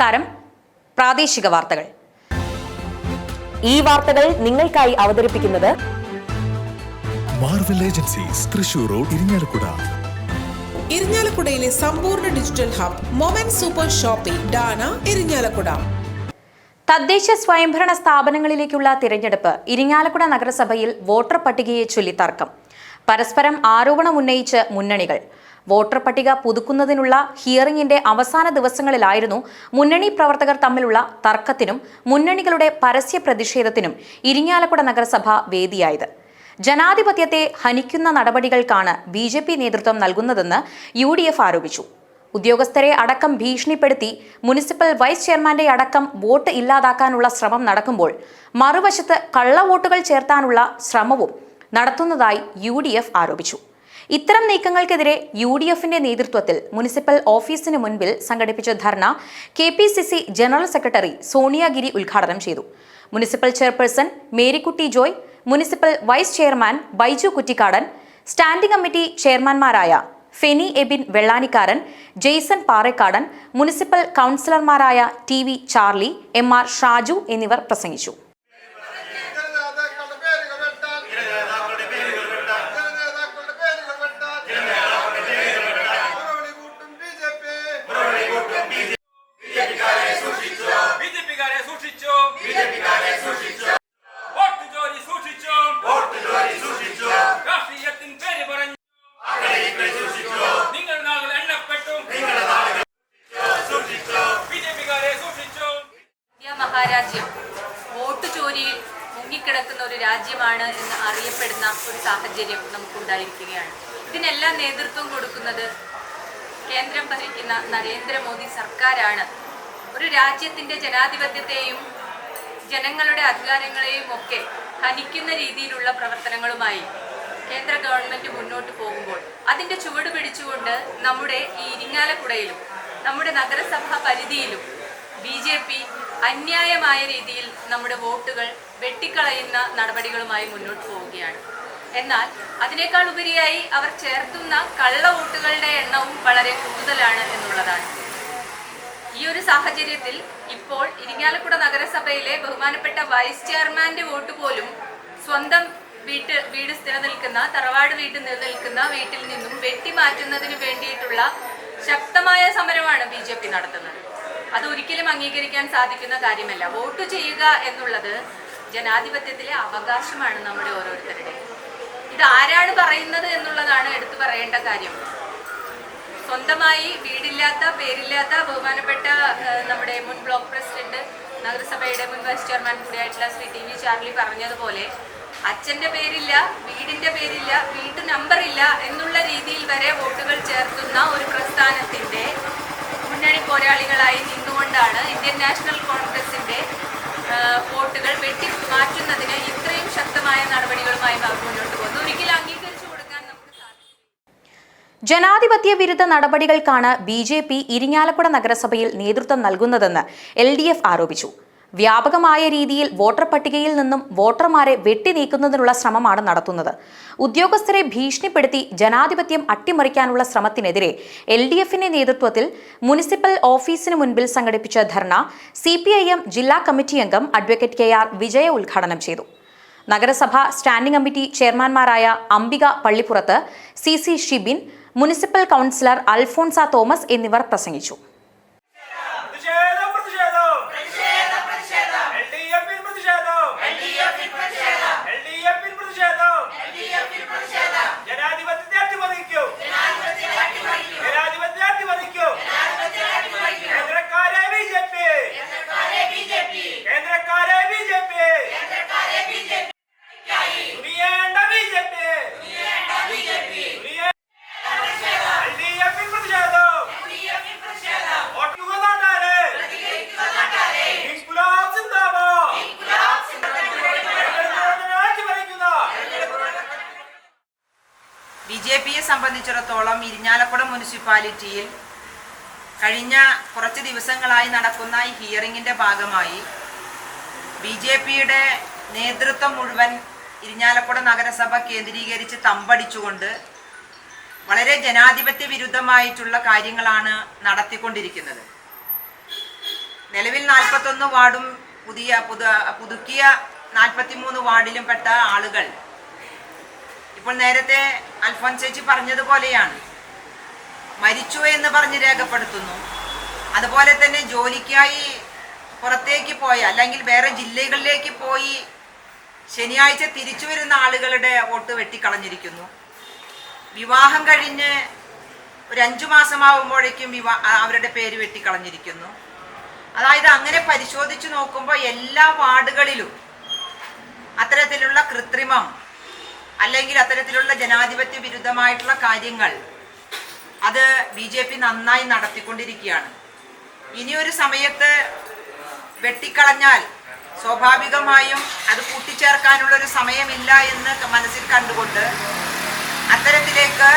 നമസ്കാരം. പ്രാദേശിക വാർത്തകൾ. ഈ വാർത്തകൾ നിങ്ങൾക്കായി അവതരിപ്പിക്കുന്നത് Marvel Agencies Thrissur road Irinjalakuda ഇരിഞ്ഞാലക്കുടയിലെ സമ്പൂർണ digital hub moment super shopping Dana Irinjalakuda തദ്ദേശ സ്വയംഭരണ സ്ഥാപനങ്ങളിലേക്കുള്ള തിരഞ്ഞെടുപ്പ് ഇരിങ്ങാലക്കുട നഗരസഭയിൽ വോട്ടർ പട്ടികയെ ചൊല്ലി തർക്കം പരസ്പരം ആരോപണം ഉന്നയിച്ച് മുന്നണികൾ. വോട്ടർ പട്ടിക പുതുക്കുന്നതിനുള്ള ഹിയറിംഗിന്റെ അവസാന ദിവസങ്ങളിലായിരുന്നു മുന്നണി പ്രവർത്തകർ തമ്മിലുള്ള തർക്കത്തിനും മുന്നണികളുടെ പരസ്യ പ്രതിഷേധത്തിനും ഇരിങ്ങാലക്കുട നഗരസഭ വേദിയായത്. ജനാധിപത്യത്തെ ഹനിക്കുന്ന നടപടികൾക്കാണ് ബി ജെ പി നേതൃത്വം നൽകുന്നതെന്ന് യു ഡി എഫ് ആരോപിച്ചു. ഉദ്യോഗസ്ഥരെ അടക്കം ഭീഷണിപ്പെടുത്തി മുനിസിപ്പൽ വൈസ് ചെയർമാന്റെ അടക്കം വോട്ട് ഇല്ലാതാക്കാനുള്ള ശ്രമം നടക്കുമ്പോൾ മറുവശത്ത് കള്ളവോട്ടുകൾ ചേർത്താനുള്ള ശ്രമവും നടത്തുന്നതായി യു ആരോപിച്ചു. ഇത്തരം നീക്കങ്ങൾക്കെതിരെ യു ഡി എഫിന്റെ നേതൃത്വത്തിൽ മുനിസിപ്പൽ ഓഫീസിന് മുൻപിൽ സംഘടിപ്പിച്ച ധർണ K P C C general secretary Sonia Giri ഉദ്ഘാടനം ചെയ്തു. Municipal chairperson Marykutty Joy municipal vice chairman Baiju Kuttikkadan standing committee ചെയർമാൻമാരായ Feni Ebin Vellanikkaran Jaison Parekkadan municipal കൗൺസിലർമാരായ T V Charlie M R Shaju എന്നിവർ പ്രസംഗിച്ചു. മുങ്ങിക്കിടക്കുന്ന ഒരു രാജ്യമാണ് എന്ന് അറിയപ്പെടുന്ന ഒരു സാഹചര്യം നമുക്കുണ്ടായിരിക്കുകയാണ്. ഇതിനെല്ലാം നേതൃത്വം കൊടുക്കുന്നത് കേന്ദ്രം ഭരിക്കുന്ന നരേന്ദ്രമോദി സർക്കാരാണ്. ഒരു രാജ്യത്തിന്റെ ജനാധിപത്യത്തെയും ജനങ്ങളുടെ അധികാരങ്ങളെയും ഒക്കെ ഹനിക്കുന്ന രീതിയിലുള്ള പ്രവർത്തനങ്ങളുമായി കേന്ദ്ര ഗവൺമെന്റ് മുന്നോട്ട് പോകുമ്പോൾ അതിന്റെ ചുവട് പിടിച്ചുകൊണ്ട് നമ്മുടെ ഈ ഇരിങ്ങാലക്കുടയിലും നമ്മുടെ നഗരസഭാ പരിധിയിലും ബി ജെ പി അന്യായമായ രീതിയിൽ നമ്മുടെ വോട്ടുകൾ വെട്ടിക്കളയുന്ന നടപടികളുമായി മുന്നോട്ട് പോവുകയാണ്. എന്നാൽ അതിനേക്കാൾ ഉപരിയായി അവർ ചേർത്തുന്ന കള്ള വോട്ടുകളുടെ എണ്ണവും വളരെ കൂടുതലാണ് എന്നുള്ളതാണ്. ഈ ഒരു സാഹചര്യത്തിൽ ഇപ്പോൾ ഇരിങ്ങാലക്കുട നഗരസഭയിലെ ബഹുമാനപ്പെട്ട വൈസ് ചെയർമാന്റെ വോട്ട് പോലും സ്വന്തം വീട്ട് വീട് നിലനിൽക്കുന്ന തറവാട് വീട്ടിൽ നിലനിൽക്കുന്ന വീട്ടിൽ നിന്നും വെട്ടിമാറ്റുന്നതിന് വേണ്ടിയിട്ടുള്ള ശക്തമായ സമരമാണ് ബി ജെ പി നടത്തുന്നത്. അത് ഒരിക്കലും അംഗീകരിക്കാൻ സാധിക്കുന്ന കാര്യമല്ല. വോട്ട് ചെയ്യുക എന്നുള്ളത് ജനാധിപത്യത്തിലെ അവകാശമാണ് നമ്മുടെ ഓരോരുത്തരുടെ. ഇത് ആരാണ് പറയുന്നത് എന്നുള്ളതാണ് എടുത്തു പറയേണ്ട കാര്യം. സ്വന്തമായി വീടില്ലാത്ത പേരില്ലാത്ത ബഹുമാനപ്പെട്ട നമ്മുടെ മുൻ ബ്ലോക്ക് പ്രസിഡന്റ് നഗരസഭയുടെ മുൻ വൈസ് ചെയർമാൻ കൂടിയായിട്ടുള്ള ശ്രീ ടി വി ചാർലി പറഞ്ഞതുപോലെ അച്ഛന്റെ പേരില്ല വീടിന്റെ പേരില്ല വീട്ടു നമ്പർ ഇല്ല എന്നുള്ള രീതിയിൽ വരെ വോട്ടുകൾ ചേർത്തുന്ന ഒരു പ്രസ്ഥാനത്തിന്റെ മുന്നണി പോരാളികളായി നിന്നുകൊണ്ടാണ് ഇന്ത്യൻ നാഷണൽ കോൺഗ്രസിന്റെ ഏഹ്, വോട്ടുകൾ വെട്ടി മാറ്റുന്നതിന് ഇത്രയും ശക്തമായ നടപടികളുമായി അവർ മുന്നോട്ട് പോകുന്നു. ഒരിക്കലും അംഗീകരിച്ചു കൊടുക്കാൻ നമുക്ക് സാധിക്കും. ജനാധിപത്യ വിരുദ്ധ നടപടികൾക്കാണ് ബി ജെ പി ഇരിങ്ങാലക്കുട നഗരസഭയിൽ നേതൃത്വം നൽകുന്നതെന്ന് എൽ ഡി എഫ് ആരോപിച്ചു. വ്യാപകമായ രീതിയിൽ വോട്ടർ പട്ടികയിൽ നിന്നും വോട്ടർമാരെ വെട്ടി നീക്കുന്നതിനുള്ള ശ്രമമാണ് നടത്തുന്നത്. ഉദ്യോഗസ്ഥരെ ഭീഷണിപ്പെടുത്തി ജനാധിപത്യം അട്ടിമറിക്കാനുള്ള ശ്രമത്തിനെതിരെ എൽ ഡി എഫിന്റെ നേതൃത്വത്തിൽ മുനിസിപ്പൽ ഓഫീസിന് മുൻപിൽ സംഘടിപ്പിച്ച ധർണ സി ജില്ലാ കമ്മിറ്റി അംഗം അഡ്വക്കേറ്റ് കെ ആർ വിജയ ഉദ്ഘാടനം ചെയ്തു. നഗരസഭ standing committee ചെയർമാൻമാരായ Ambika Pallippurath C C Shibin municipal councillor Alphonsa Thomas എന്നിവർ പ്രസംഗിച്ചു പ്രതിഷേധം പ്രതിഷേധം എൽ ഡി എഫിൽ പ്രതിഷേധം എൽ ഡി എഫിൽ പ്രതിഷേധം ജനാധിപത്യത്തെ അട്ടിമറിക്കൂ ജനാധിപത്യത്തെ അട്ടിമറിക്കൂ കേന്ദ്രക്കാരെ ബി ജെ പി കേന്ദ്രക്കാരെ B J P തുനിയേണ്ട B J P L D എഫിൽ പ്രതിഷേധം വോട്ടുക നാട്ടാരെ ഇൻകുലാബ് സിന്ദാബാദ് അട്ടിമറിക്കുന്ന ബി ജെ പിയെ സംബന്ധിച്ചിടത്തോളം ഇരിഞ്ഞാലക്കുട മുനിസിപ്പാലിറ്റിയിൽ കഴിഞ്ഞ കുറച്ച് ദിവസങ്ങളായി നടക്കുന്ന ഈ ഹിയറിങ്ങിന്റെ ഭാഗമായി ബി ജെ പിയുടെ നേതൃത്വം മുഴുവൻ ഇരിഞ്ഞാലക്കുട നഗരസഭ കേന്ദ്രീകരിച്ച് തമ്പടിച്ചുകൊണ്ട് വളരെ ജനാധിപത്യ വിരുദ്ധമായിട്ടുള്ള കാര്യങ്ങളാണ് നടത്തിക്കൊണ്ടിരിക്കുന്നത്. നിലവിൽ നാൽപ്പത്തൊന്ന് വാർഡും പുതിയ പുതു പുതുക്കിയ നാൽപ്പത്തിമൂന്ന് വാർഡിലും പെട്ട ആളുകൾ. ഇപ്പോൾ നേരത്തെ അൽഫോൻസേച്ചി പറഞ്ഞതുപോലെയാണ്. മരിച്ചു എന്ന് പറഞ്ഞ് രേഖപ്പെടുത്തുന്നു. അതുപോലെ തന്നെ ജോലിക്കായി പുറത്തേക്ക് പോയ അല്ലെങ്കിൽ വേറെ ജില്ലകളിലേക്ക് പോയി ശനിയാഴ്ച തിരിച്ചു വരുന്ന ആളുകളുടെ വോട്ട് വെട്ടിക്കളഞ്ഞിരിക്കുന്നു. വിവാഹം കഴിഞ്ഞ് ഒരു അഞ്ചു മാസമാവുമ്പോഴേക്കും വിവാ അവരുടെ പേര് വെട്ടിക്കളഞ്ഞിരിക്കുന്നു. അതായത് അങ്ങനെ പരിശോധിച്ചു നോക്കുമ്പോൾ എല്ലാ വാർഡുകളിലും അത്തരത്തിലുള്ള കൃത്രിമം അല്ലെങ്കിൽ അത്തരത്തിലുള്ള ജനാധിപത്യ വിരുദ്ധമായിട്ടുള്ള കാര്യങ്ങൾ അത് ബി ജെ പി നന്നായി നടത്തിക്കൊണ്ടിരിക്കുകയാണ്. ഇനിയൊരു സമയത്ത് വെട്ടിക്കളഞ്ഞാൽ സ്വാഭാവികമായും അത് കൂട്ടിച്ചേർക്കാനുള്ള ഒരു സമയമില്ല എന്ന് മനസ്സിൽ കണ്ടുകൊണ്ട് അത്തരത്തിലേക്ക്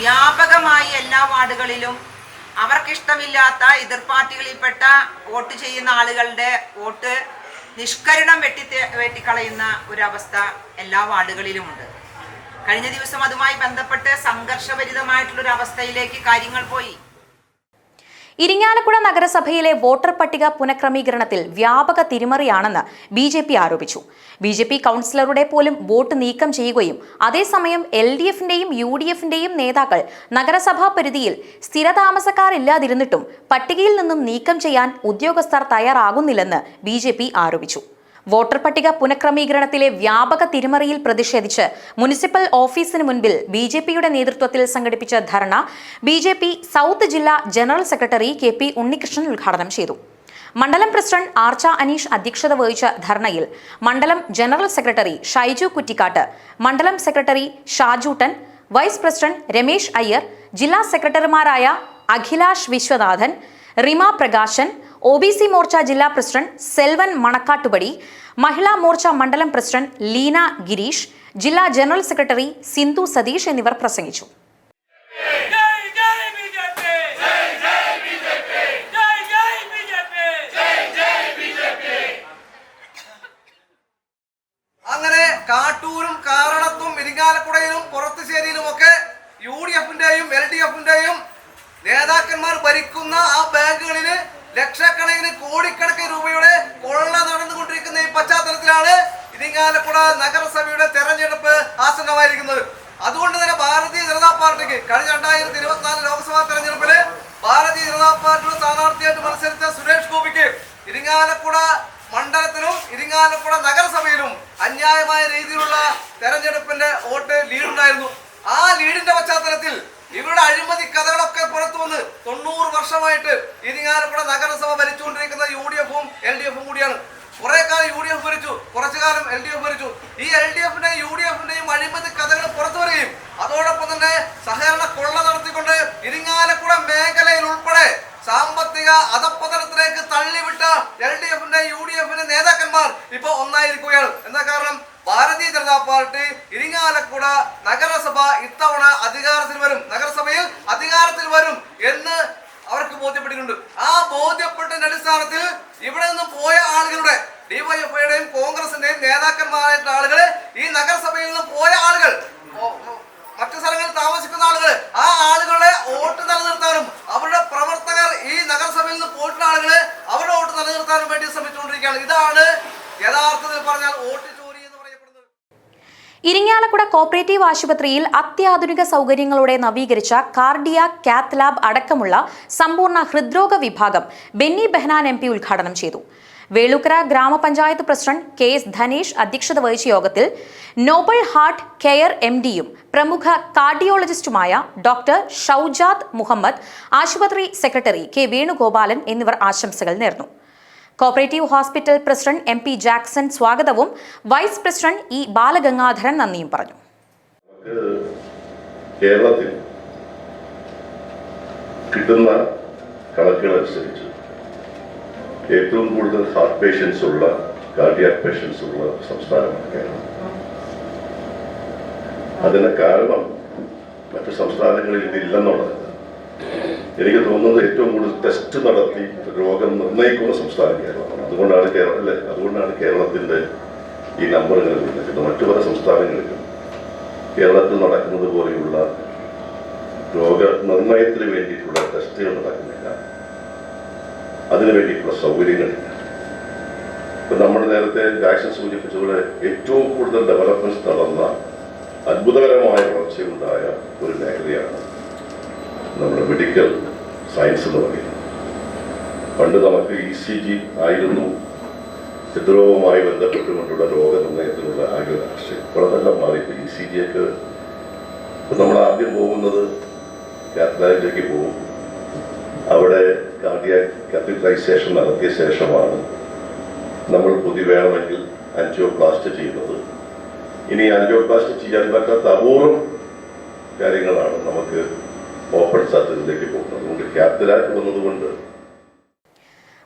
വ്യാപകമായി എല്ലാ വാർഡുകളിലും അവർക്കിഷ്ടമില്ലാത്ത എതിർ പാർട്ടികളിൽപ്പെട്ട വോട്ട് ചെയ്യുന്ന ആളുകളുടെ വോട്ട് നിഷ്കരണം വെട്ടി വെട്ടിക്കളയുന്ന ഒരവസ്ഥ എല്ലാ വാർഡുകളിലുമുണ്ട്. കഴിഞ്ഞ ദിവസം അതുമായി ബന്ധപ്പെട്ട് സംഘർഷഭരിതമായിട്ടുള്ള ഒരു അവസ്ഥയിലേക്ക് കാര്യങ്ങൾ പോയി. ഇരിങ്ങാലക്കുട നഗരസഭയിലെ വോട്ടർ പട്ടിക പുനഃക്രമീകരണത്തിൽ വ്യാപക തിരിമറിയാണെന്ന് ബി ജെ പി ആരോപിച്ചു. ബി ജെ പി കൗൺസിലറുടെ പോലും വോട്ട് നീക്കം ചെയ്യുകയും അതേസമയം എൽ ഡി എഫിന്റെയും യു ഡി എഫിന്റെയും നേതാക്കൾ നഗരസഭാ പരിധിയിൽ സ്ഥിരതാമസക്കാരില്ലാതിരുന്നിട്ടും പട്ടികയിൽ നിന്നും നീക്കം ചെയ്യാൻ ഉദ്യോഗസ്ഥർ തയ്യാറാകുന്നില്ലെന്ന് ബി ആരോപിച്ചു. വോട്ടർ പട്ടിക പുനഃക്രമീകരണത്തിലെ വ്യാപക തിരിമറിയിൽ പ്രതിഷേധിച്ച് മുനിസിപ്പൽ ഓഫീസിന് മുൻപിൽ ബി ജെ പിയുടെ നേതൃത്വത്തിൽ സംഘടിപ്പിച്ച ധർണ ബി ജെ പി സൗത്ത് ജില്ലാ general secretary K P Unnikrishnan ഉദ്ഘാടനം ചെയ്തു. മണ്ഡലം പ്രസിഡന്റ് ആർച്ച അനീഷ് അധ്യക്ഷത വഹിച്ച ധർണയിൽ മണ്ഡലം ജനറൽ സെക്രട്ടറി ഷൈജു കുറ്റിക്കാട്ട് മണ്ഡലം secretary Shajoottan vice president Ramesh Iyer ജില്ലാ സെക്രട്ടറിമാരായ Akhilash Viswanathan Rima Prakashan O B C Morcha ജില്ലാ പ്രസിഡന്റ് സെൽവൻ മണക്കാട്ടുപടി മഹിളാ മോർച്ച മണ്ഡലം പ്രസിഡന്റ് ലീന ഗിരീഷ് ജില്ലാ ജനറൽ സെക്രട്ടറി സിന്ധു സതീഷ് എന്നിവർ പ്രസംഗിച്ചു. അങ്ങനെ കാട്ടൂരും കാരണത്തും ഇരിങ്ങാലക്കുടയിലും പുറത്തുശ്ശേരിയിലും ഒക്കെ യു ഡി എഫിന്റെയും എൽ ഡി എഫിന്റെയും നേതാക്കന്മാർ ഭരിക്കുന്ന ആ ലക്ഷക്കണക്കിന് കോടിക്കണക്കിന് രൂപയുടെ കൊള്ള നടന്നുകൊണ്ടിരിക്കുന്ന ഈ പശ്ചാത്തലത്തിലാണ് ഇരിങ്ങാലക്കുട നഗരസഭയുടെ തെരഞ്ഞെടുപ്പ് ആസന്നമായിരിക്കുന്നത്. അതുകൊണ്ട് തന്നെ ഭാരതീയ ജനതാ പാർട്ടിക്ക് കഴിഞ്ഞ രണ്ടായിരത്തി ഇരുപത്തിനാല് ലോക്സഭാ തെരഞ്ഞെടുപ്പിൽ ഭാരതീയ ജനതാ പാർട്ടിയുടെ സ്ഥാനാർത്ഥിയായിട്ട് മത്സരിച്ച സുരേഷ് ഗോപിക്ക് ഇരിങ്ങാലക്കുട മണ്ഡലത്തിലും ഇരിങ്ങാലക്കുട നഗരസഭയിലും അന്യായമായ രീതിയിലുള്ള തെരഞ്ഞെടുപ്പിന്റെ വോട്ട് ലീഡുണ്ടായിരുന്നു. ആ ലീഡിന്റെ പശ്ചാത്തലത്തിൽ ഇവരുടെ അഴിമതി കഥകളൊക്കെ പുറത്തു വന്ന് തൊണ്ണൂറ് വർഷമായിട്ട് ഇരിങ്ങാലക്കുട നഗരസഭ ഭരിച്ചുകൊണ്ടിരിക്കുന്ന യു ഡി എഫും എൽ ഡി എഫും കൂടിയാണ്. കുറെ കാലം യു ഡി എഫ് ഭരിച്ചു കുറച്ചു കാലം എൽ ഡി എഫ് ഭരിച്ചു. ഈ എൽ ഡി എഫിന്റെയും യു ഡി എഫിന്റെയും അഴിമതി കഥകൾ പുറത്തു വരികയും അതോടൊപ്പം തന്നെ സഹകരണ കൊള്ള നടത്തിക്കൊണ്ട് ഇരിങ്ങാലക്കുട മേഖലയിൽ ഉൾപ്പെടെ സാമ്പത്തിക അധപ്പതനത്തിലേക്ക് തള്ളിവിട്ട എൽ ഡി എഫിന്റെ യു ഡി എഫിന്റെ നേതാക്കന്മാർ ഇപ്പൊ ഒന്നായിരിക്കുകയാണ്. എന്താ കാരണം? ഭാരതീയ ജനതാ പാർട്ടി ഇരിങ്ങാലക്കുട നഗരസഭ ഇത്തവണ അധികാരത്തിൽ വരും. നഗരസഭയിൽ അധികാരത്തിൽ വരും എന്ന് അവർക്ക് ബോധ്യപ്പെട്ടിട്ടുണ്ട്. ആ ബോധ്യപ്പെട്ടതിന്റെ അടിസ്ഥാനത്തിൽ ഇവിടെ നിന്ന് പോയ ആളുകളുടെ ഡിവൈഎഫ്ഐയുടെയും കോൺഗ്രസിന്റെയും നേതാക്കന്മാരായിട്ടുള്ള ആളുകൾ ഈ നഗരസഭയിൽ നിന്ന് പോയ ആളുകൾ മറ്റു സ്ഥലങ്ങളിൽ താമസിക്കുന്ന ആളുകൾ ആ ആളുകളെ വോട്ട് നിലനിർത്താനും അവരുടെ പ്രവർത്തകർ ഈ നഗരസഭയിൽ നിന്ന് പോയിട്ടുള്ള ആളുകൾ അവരുടെ വോട്ട് നിലനിർത്താനും വേണ്ടി ശ്രമിച്ചുകൊണ്ടിരിക്കുകയാണ്. ഇതാണ് യഥാർത്ഥത്തിൽ പറഞ്ഞാൽ വോട്ട് ഇരിങ്ങാലക്കുട കോപ്പറേറ്റീവ് ആശുപത്രിയിൽ അത്യാധുനിക സൗകര്യങ്ങളോടെ നവീകരിച്ച കാർഡിയ കാത്ത് ലാബ് അടക്കമുള്ള സമ്പൂർണ ഹൃദ്രോഗ വിഭാഗം ബെന്നി ബെഹനാൻ എം ഉദ്ഘാടനം ചെയ്തു. വേളുക്കര ഗ്രാമപഞ്ചായത്ത് പ്രസിഡന്റ് കെ എസ് ധനേഷ് അധ്യക്ഷത വഹിച്ച യോഗത്തിൽ നോബൽ ഹാർട്ട് കെയർ എം ഡിയും പ്രമുഖ കാർഡിയോളജിസ്റ്റുമായ ഡോക്ടർ ഷൌജാദ് മുഹമ്മദ് ആശുപത്രി സെക്രട്ടറി കെ വേണുഗോപാലൻ എന്നിവർ ആശംസകൾ നേർന്നു. Cooperative hospital president M P Jackson സ്വാഗതവും വൈസ് പ്രസിഡന്റ് ഇ ബാലഗംഗാധരൻ നന്ദിയും പറഞ്ഞു. കേരളത്തിൽ കിട്ടുന്ന കണക്കുകളനുസരിച്ച് ഏറ്റവും കൂടുതൽ ഹാർട്ട് പേഷ്യൻസ് ഉള്ള കാർഡിയാക് പേഷ്യൻസ് ഉള്ള സംസ്ഥാനമാണ് കേരളം. അതിന് കാരണം മറ്റു സംസ്ഥാനങ്ങളിൽ ഇതില്ലെന്നുള്ളത് എനിക്ക് തോന്നുന്നത് ഏറ്റവും കൂടുതൽ ടെസ്റ്റ് നടത്തി രോഗം നിർണയിക്കുന്ന സംസ്ഥാനം കേരളമാണ് അതുകൊണ്ടാണ് കേരളം അല്ലേ? അതുകൊണ്ടാണ് കേരളത്തിന്റെ ഈ നമ്പറുകൾ വരുന്നത്. മറ്റു പല സംസ്ഥാനങ്ങളിലും കേരളത്തിൽ നടക്കുന്നത് പോലെയുള്ള രോഗ നിർണയത്തിന് വേണ്ടിയിട്ടുള്ള ടെസ്റ്റുകൾ നടക്കുന്നില്ല. അതിനു വേണ്ടിയിട്ടുള്ള സൗകര്യങ്ങളില്ല. ഇപ്പം നമ്മൾ നേരത്തെ വാക്സിൻ സൂചിപ്പിച്ചതുപോലെ ഏറ്റവും കൂടുതൽ ഡെവലപ്മെന്റ്സ് നടന്ന അത്ഭുതകരമായ വളർച്ചയുണ്ടായ ഒരു മേഖലയാണ് നമ്മുടെ മെഡിക്കൽ സയൻസ് എന്ന് പറയുന്നത്. പണ്ട് നമുക്ക് ഇ സി ജി ആയിരുന്നു ഹൃദ്രോഗവുമായി ബന്ധപ്പെട്ടുകൊണ്ടുള്ള രോഗനിർണയത്തിനുള്ള ആകെ ഇപ്പോൾ അതെല്ലാം മാറി. ഇ സി ജി ഒക്കെ ഇപ്പം നമ്മൾ ആദ്യം പോകുന്നത് കാത്തലായിലേക്ക് പോകും. അവിടെ കാർഡിയ കാത്തലൈസേഷൻ നടത്തിയ ശേഷമാണ് നമ്മൾ പുതി വേണമെങ്കിൽ ആൻജിയോപ്ലാസ്റ്റ് ചെയ്യുന്നത്. ഇനി ആൻജിയോപ്ലാസ്റ്റ് ചെയ്യാൻ പറ്റാത്ത അപൂർവം കാര്യങ്ങളാണ് നമുക്ക് ഓപ്പൺ സർജറിയിലേക്ക് പോകുന്നത്.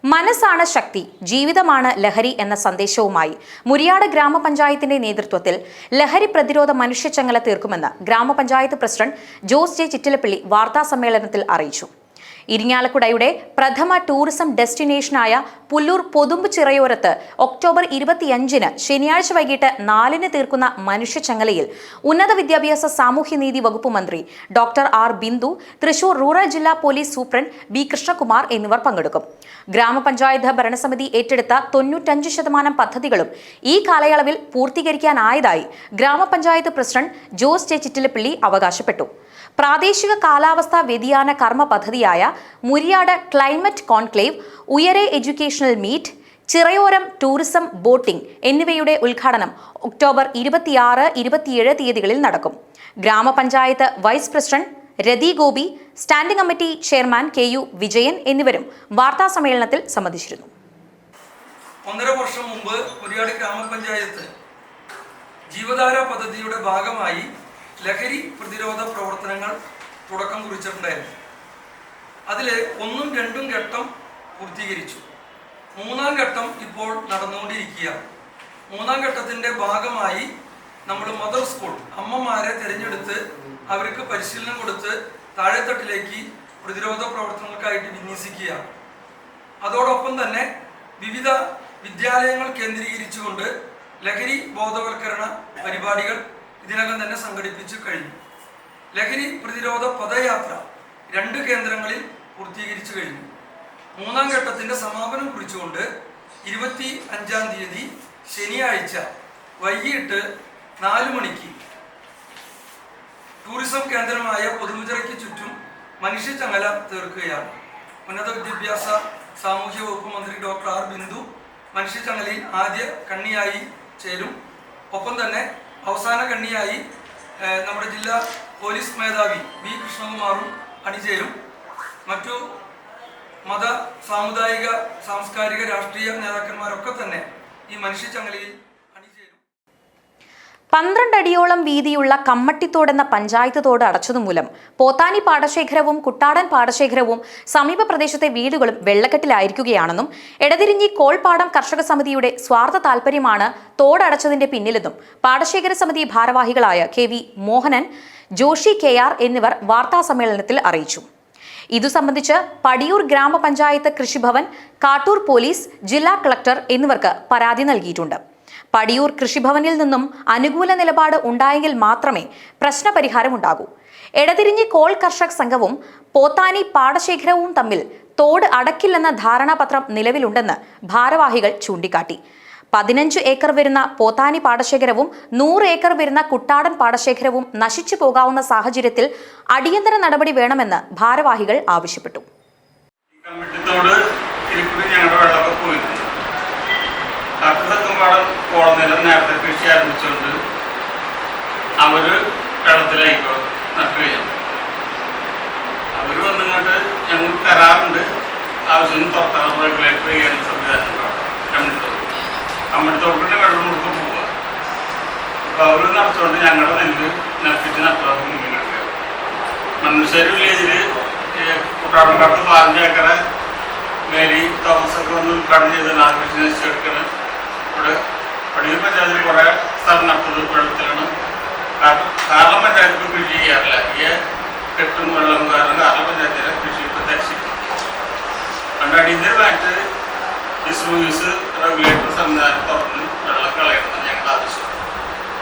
മനസ്സാണ് ശക്തി ജീവിതമാണ് ലഹരി എന്ന സന്ദേശവുമായി മുരിയാട് ഗ്രാമപഞ്ചായത്തിന്റെ നേതൃത്വത്തിൽ ലഹരി പ്രതിരോധ മനുഷ്യച്ചങ്ങല തീർക്കുമെന്ന് ഗ്രാമപഞ്ചായത്ത് പ്രസിഡന്റ് ജോസ് ജെ ചിറ്റിലപ്പള്ളി വാർത്താ സമ്മേളനത്തിൽ അറിയിച്ചു. ഇരിങ്ങാലക്കുടയുടെ പ്രഥമ ടൂറിസം ഡെസ്റ്റിനേഷനായ പുല്ലൂർ പൊതുമ്പ് ചിറയോരത്ത് ഒക്ടോബർ ഇരുപത്തിയഞ്ചിന് ശനിയാഴ്ച വൈകിട്ട് നാലിന് തീർക്കുന്ന മനുഷ്യച്ചങ്ങലയിൽ ഉന്നത വിദ്യാഭ്യാസ സാമൂഹ്യനീതി വകുപ്പ് മന്ത്രി doctor R Bindu Thrissur rural ജില്ലാ പോലീസ് സൂപ്രണ്ട് ബി കൃഷ്ണകുമാർ എന്നിവർ പങ്കെടുക്കും. ഗ്രാമപഞ്ചായത്ത് ഭരണസമിതി ഏറ്റെടുത്ത തൊണ്ണൂറ്റഞ്ച് ശതമാനം പദ്ധതികളും ഈ കാലയളവിൽ പൂർത്തീകരിക്കാനായതായി ഗ്രാമപഞ്ചായത്ത് പ്രസിഡന്റ് ജോസ് ജെ ചിറ്റിലപ്പള്ളി അവകാശപ്പെട്ടു. പ്രാദേശിക കാലാവസ്ഥാ വ്യതിയാന കർമ്മ പദ്ധതിയായ Muriyad climate conclave Uyare educational meet Chirayoram tourism boating എന്നിവയുടെ ഉദ്ഘാടനം ഒക്ടോബർ ഇരുപത്തിയാറ് ഇരുപത്തിയേഴ് തീയതികളിൽ നടക്കും. ഗ്രാമപഞ്ചായത്ത് vice president Rathi Gopi standing committee chairman K U Vijayan എന്നിവരും വാർത്താ സമ്മേളനത്തിൽ സംബന്ധിച്ചിരുന്നു. ഒന്നര വർഷം മുമ്പ് മുരിയാട് ഗ്രാമപഞ്ചായത്ത് ജീവധാര പദ്ധതിയുടെ ഭാഗമായി ലഹരി പ്രതിരോധ പ്രവർത്തനങ്ങൾ തുടക്കം കുറിച്ചിട്ടുണ്ടായിരുന്നു. അതിൽ ഒന്നും രണ്ടും ഘട്ടം പൂർത്തീകരിച്ചു. മൂന്നാം ഘട്ടം ഇപ്പോൾ നടന്നുകൊണ്ടിരിക്കുകയാണ്. മൂന്നാം ഘട്ടത്തിന്റെ ഭാഗമായി നമ്മൾ മദർ സ്കൂൾ അമ്മമാരെ തിരഞ്ഞെടുത്ത് അവർക്ക് പരിശീലനം കൊടുത്ത് താഴെത്തട്ടിലേക്ക് പ്രതിരോധ പ്രവർത്തനങ്ങൾക്കായിട്ട് വിന്യസിക്കുകയാണ്. അതോടൊപ്പം തന്നെ വിവിധ വിദ്യാലയങ്ങൾ കേന്ദ്രീകരിച്ചുകൊണ്ട് ലഹരി ബോധവൽക്കരണ പരിപാടികൾ ഇതിനകം തന്നെ സംഘടിപ്പിച്ചു കഴിഞ്ഞു. ലഹരി പ്രതിരോധ പദയാത്ര രണ്ട് കേന്ദ്രങ്ങളിൽ പൂർത്തീകരിച്ചു കഴിഞ്ഞു. മൂന്നാം ഘട്ടത്തിന്റെ സമാപനം കുറിച്ചുകൊണ്ട് ഇരുപത്തി അഞ്ചാം തീയതി ശനിയാഴ്ച വൈകിട്ട് നാലു മണിക്ക് ടൂറിസം കേന്ദ്രമായ പൊതുമുചിറയ്ക്ക് ചുറ്റും മനുഷ്യച്ചങ്ങല തീർക്കുകയാണ്. ഉന്നത വിദ്യാഭ്യാസ സാമൂഹ്യ വകുപ്പ് മന്ത്രി ഡോക്ടർ ആർ ബിന്ദു മനുഷ്യച്ചങ്ങലയിൽ ആദ്യ കണ്ണിയായി ചേരും. ഒപ്പം തന്നെ അവസാന കണ്ണിയായി നമ്മുടെ ജില്ലാ പോലീസ് മേധാവി വി കൃഷ്ണകുമാറും അണിചേരും. മറ്റു മത സാമുദായിക സാംസ്കാരിക രാഷ്ട്രീയ നേതാക്കന്മാരൊക്കെ തന്നെ ഈ മനുഷ്യച്ചങ്ങലയിൽ പന്ത്രണ്ട് അടിയോളം വീതിയുള്ള കമ്മട്ടിത്തോട് എന്ന പഞ്ചായത്ത് തോട് അടച്ചതുമൂലം പോത്താനി പാടശേഖരവും കുട്ടാടൻ പാടശേഖരവും സമീപ പ്രദേശത്തെ വീടുകളും വെള്ളക്കെട്ടിലായിരിക്കുകയാണെന്നും എടതിരിഞ്ഞി കോൾപാടം കർഷക സമിതിയുടെ സ്വാർത്ഥ താൽപര്യമാണ് തോടടച്ചതിന്റെ പിന്നിലെന്നും പാടശേഖര സമിതി ഭാരവാഹികളായ K V Mohanan Joshi K R എന്നിവർ വാർത്താസമ്മേളനത്തിൽ അറിയിച്ചു. ഇതു സംബന്ധിച്ച് പടിയൂർ ഗ്രാമപഞ്ചായത്ത് കൃഷിഭവൻ കാട്ടൂർ പോലീസ് ജില്ലാ കളക്ടർ എന്നിവർക്ക് പരാതി നൽകിയിട്ടുണ്ട്. പടിയൂർ കൃഷിഭവനിൽ നിന്നും അനുകൂല നിലപാട് ഉണ്ടായെങ്കിൽ മാത്രമേ പ്രശ്നപരിഹാരമുണ്ടാകൂ. എടതിരിഞ്ഞി കോൾ കർഷക സംഘവും പോത്താനി പാടശേഖരവും തമ്മിൽ തോട് അടക്കില്ലെന്ന ധാരണാപത്രം നിലവിലുണ്ടെന്ന് ഭാരവാഹികൾ ചൂണ്ടിക്കാട്ടി. പതിനഞ്ച് ഏക്കർ വരുന്ന പോത്താനി പാടശേഖരവും നൂറ് ഏക്കർ വരുന്ന കുട്ടാടൻ പാടശേഖരവും നശിച്ചു പോകാവുന്ന സാഹചര്യത്തിൽ അടിയന്തര നടപടി വേണമെന്ന് ഭാരവാഹികൾ ആവശ്യപ്പെട്ടു. കർത്തക്കമ്പാടം കോളനിലം നേരത്തെ കൃഷി ആരംഭിച്ചുകൊണ്ട് അവർ നട്ടു കഴിഞ്ഞു അവർ വന്നിങ്ങോട്ട് ഞങ്ങൾക്ക് കരാറുണ്ട്. ആവശ്യം തുറക്കാൻ റെഗുലേറ്റർ ചെയ്യാൻ സംവിധാനം. കമ്മിറ്റിത്തോട് കമ്മിറ്റിത്തോട്ടിന്റെ വെള്ളം കൊടുത്ത് പോവുക. അപ്പൊ അവർ നടത്തുകൊണ്ട് ഞങ്ങളുടെ നെല്ല് നട്ടിട്ട് നട്ടാൽ മുന്നിലുണ്ട് മണ്ണശ്ശേരി വില്ലേജിൽ കുട്ടാടൻകാട്ട് പതിനഞ്ച് ഏക്കറ് മേരി തോമസൊക്കെ ഒന്ന് ഉദ്ഘാടനം ചെയ്ത് കൃഷി നശിച്ചെടുക്കണ് ഇവിടെ പടിയൂർ പഞ്ചായത്തിൽ കുറേ സ്ഥലം നടത്തുന്നത് വെള്ളത്തിലാണ് കാരണം പഞ്ചായത്തിൽ കൃഷി ചെയ്യാറില്ല. ഈ കെട്ടും വെള്ളം കാരണം കാർളം പഞ്ചായത്തിലെ കൃഷി പണ്ട് അടിയന്തരമായിട്ട് ഡിസ്മൂസ് റെഗുലേറ്റർ സംവിധാനം തുറന്ന് വെള്ളം കളയണമെന്ന് ഞങ്ങൾ ആവശ്യം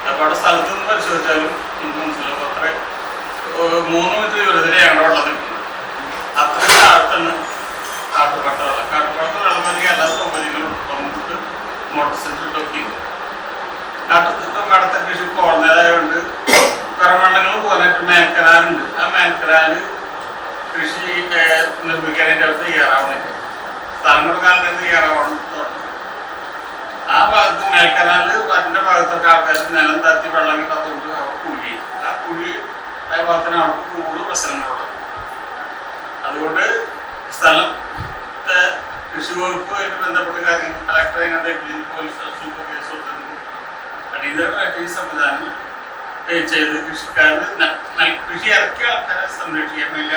അപ്പോൾ അവിടെ സ്ഥലത്ത് നിന്ന് പരിശോധിച്ചാലും നമുക്ക് അത്ര മൂന്ന് മീറ്റർ ദൂരത്തിലെ ഞങ്ങളുടെ വെള്ളം കോൾനരായുണ്ട് കരമണ്ഡലങ്ങൾ പോകാനായിട്ട് മേൽക്കനാലുണ്ട് ആ മേൽക്കനാല് കൃഷി നിർമ്മിക്കാനായിട്ട് അവിടെ തയ്യാറാവുന്നില്ല സ്ഥലം കൊടുക്കാൻ തയ്യാറാവണം. ആ ഭാഗത്ത് മേൽക്കനാല് അതിന്റെ ഭാഗത്തൊക്കെ ആൾക്കാർ നിലം തത്തി വെള്ളം കിട്ടാത്തതുകൊണ്ട് അവർ കുഴി. ആ കുഴി ആ ഭാഗത്തിന് അവർക്ക് കൂടുതൽ പ്രശ്നങ്ങളുള്ളത്. അതുകൊണ്ട് സ്ഥലത്തെ കൃഷി വകുപ്പുമായിട്ട് ബന്ധപ്പെട്ട കാര്യങ്ങൾ കളക്ടറെ കണ്ടെങ്കിൽ പോലീസ് സൂപ്പർ കേസ് കൊടുത്തിട്ടുണ്ട്. അടിയന്തരമായിട്ട് ഈ സംവിധാനം ചെയ്ത് കൃഷിക്കാരന് കൃഷി ഇറക്കിയ ആൾക്കാരെ സംരക്ഷിക്കാൻ വേണ്ടി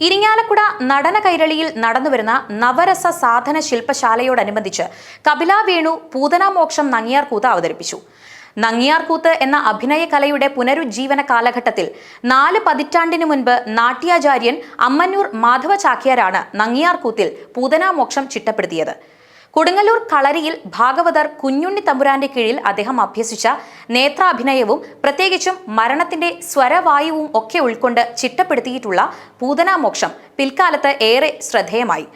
ഇരിങ്ങാലക്കുട നടന കൈരളിയിൽ നടന്നുവരുന്ന നവരസ സാധന ശില്പശാലയോടനുബന്ധിച്ച് കപില വേണു പൂതനാമോക്ഷം നങ്ങിയാർകൂത്ത് അവതരിപ്പിച്ചു. നങ്ങിയാർകൂത്ത് എന്ന അഭിനയ കലയുടെ പുനരുജ്ജീവന കാലഘട്ടത്തിൽ നാല് പതിറ്റാണ്ടിനു മുൻപ് നാട്യാചാര്യൻ അമ്മന്നൂർ മാധവ ചാക്യാരാണ് നങ്ങിയാർകൂത്തിൽ പൂതനാമോക്ഷം ചിട്ടപ്പെടുത്തിയത്. കൊടുങ്ങല്ലൂർ കളരിയിൽ ഭാഗവതർ കുഞ്ഞുണ്ണി തമ്പുരാന്റെ കീഴിൽ അദ്ദേഹം അഭ്യസിച്ച നേത്രാഭിനയവും പ്രത്യേകിച്ചും മരണത്തിന്റെ സ്വരവായുവും ഒക്കെ ഉൾക്കൊണ്ട് ചിട്ടപ്പെടുത്തിയിട്ടുള്ള പൂതനാമോക്ഷം പിൽക്കാലത്ത് ഏറെ ശ്രദ്ധേയമായി.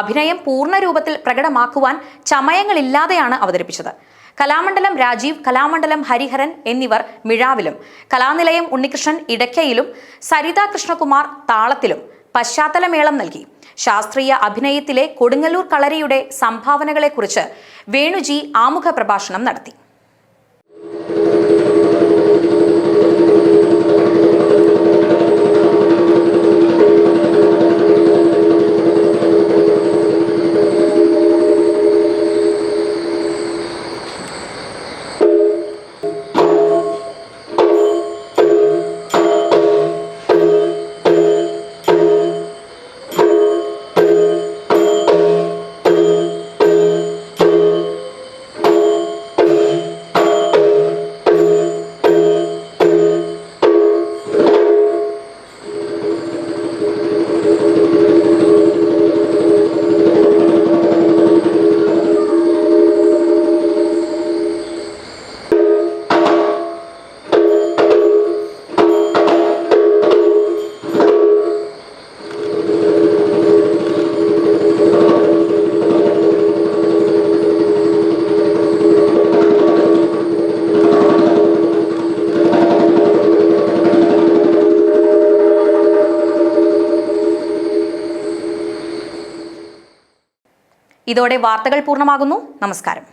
അഭിനയം പൂർണരൂപത്തിൽ പ്രകടമാക്കുവാൻ ചമയങ്ങളില്ലാതെയാണ് അവതരിപ്പിച്ചത്. കലാമണ്ഡലം രാജീവ് കലാമണ്ഡലം ഹരിഹരൻ എന്നിവർ മിഴാവിലും. കലാനിലയം ഉണ്ണികൃഷ്ണൻ ഇടയ്ക്കയിലും സരിത കൃഷ്ണകുമാർ താളത്തിലും പശ്ചാത്തലമേളം നൽകി. ശാസ്ത്രീയ അഭിനയത്തിലെ കൊടുങ്ങല്ലൂർ കളരിയുടെ സംഭാവനകളെക്കുറിച്ച് വേണുജി ആമുഖ പ്രഭാഷണം നടത്തി. ഇതോടെ വാർത്തകൾ പൂർണമാകുന്നു. നമസ്കാരം.